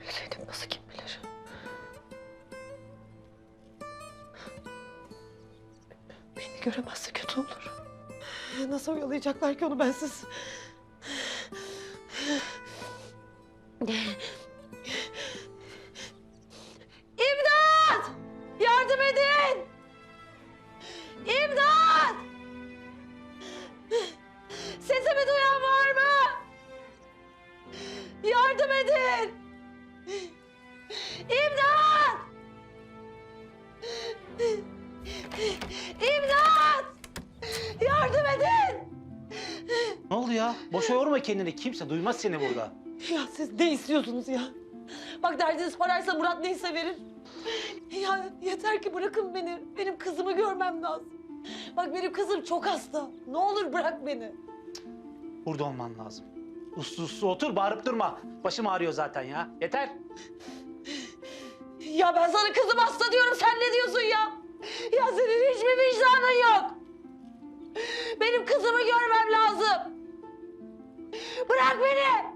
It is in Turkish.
Bilseydim nasıl kim bilir. Beni göremezse kötü olur. Nasıl oyalayacaklar ki onu bensiz? İmdat! Yardım edin! İmdat! Sesimi duyan var mı? Yardım edin! Oldu ya? Boşa yorma kendini. Kimse duymaz seni burada. Ya siz ne istiyorsunuz ya? Bak derdiniz paraysa Murat neyse verir. Ya yeter ki bırakın beni. Benim kızımı görmem lazım. Bak benim kızım çok hasta. Ne olur bırak beni. Burada olman lazım. Uslu uslu otur, bağırıp durma. Başım ağrıyor zaten ya. Yeter. Ya ben sana kızım hasta diyorum. Sen ne diyorsun ya? Ya senin hiçbir vicdanın yok. Benim kızımı görmem lazım. Bırak beni.